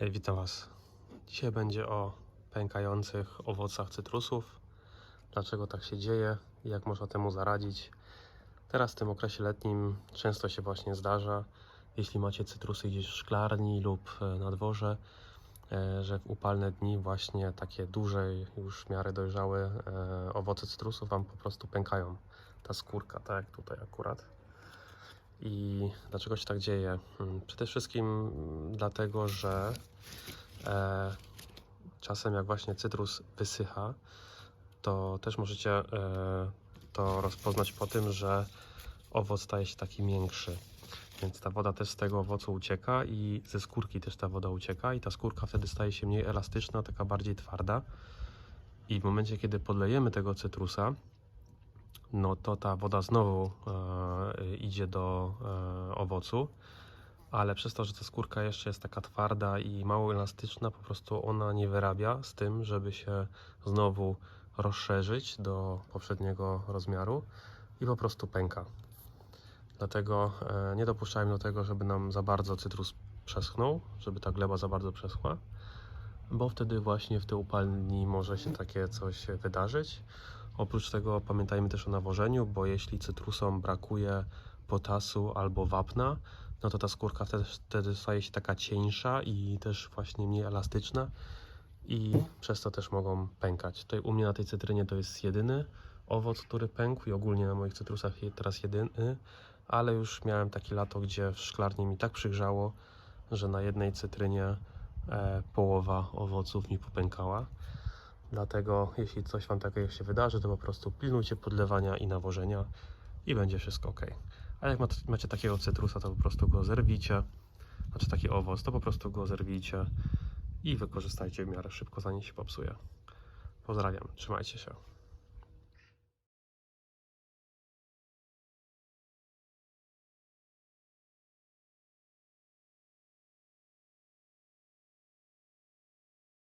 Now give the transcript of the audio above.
Hej, witam Was. Dzisiaj będzie o pękających owocach cytrusów. Dlaczego tak się dzieje i jak można temu zaradzić. Teraz w tym okresie letnim często się właśnie zdarza, jeśli macie cytrusy gdzieś w szklarni lub e, na dworze, e, że w upalne dni właśnie takie duże, już w miarę dojrzałe e, owoce cytrusów Wam po prostu pękają. Ta skórka, tak jak tutaj akurat. I dlaczego się tak dzieje? Hmm, Przede wszystkim dlatego, że e, czasem jak właśnie cytrus wysycha, to też możecie e, to rozpoznać po tym, że owoc staje się taki miększy. Więc ta woda też z tego owocu ucieka i ze skórki też ta woda ucieka i ta skórka wtedy staje się mniej elastyczna, taka bardziej twarda. I w momencie, kiedy podlejemy tego cytrusa, no to ta woda znowu e, idzie do e, owocu, ale przez to, że ta skórka jeszcze jest taka twarda i mało elastyczna, po prostu ona nie wyrabia z tym, żeby się znowu rozszerzyć do poprzedniego rozmiaru i po prostu pęka. Dlatego e, nie dopuszczajmy do tego, żeby nam za bardzo cytrus przeschnął, żeby ta gleba za bardzo przeschła, bo wtedy właśnie w te upalne dni może się takie coś wydarzyć. Oprócz tego pamiętajmy też o nawożeniu, bo jeśli cytrusom brakuje potasu albo wapna, no to ta skórka wtedy, wtedy staje się taka cieńsza i też właśnie mniej elastyczna i przez to też mogą pękać. Tutaj u mnie na tej cytrynie to jest jedyny owoc, który pękł i ogólnie na moich cytrusach teraz jedyny, ale już miałem takie lato, gdzie w szklarni mi tak przygrzało, że na jednej cytrynie e, połowa owoców mi popękała. Dlatego jeśli coś Wam takiego się wydarzy, to po prostu pilnujcie podlewania i nawożenia i będzie wszystko ok. A jak macie takiego cytrusa, to po prostu go zerwijcie, znaczy taki owoc, to po prostu go zerwijcie i wykorzystajcie w miarę szybko, zanim się popsuje. Pozdrawiam, trzymajcie się.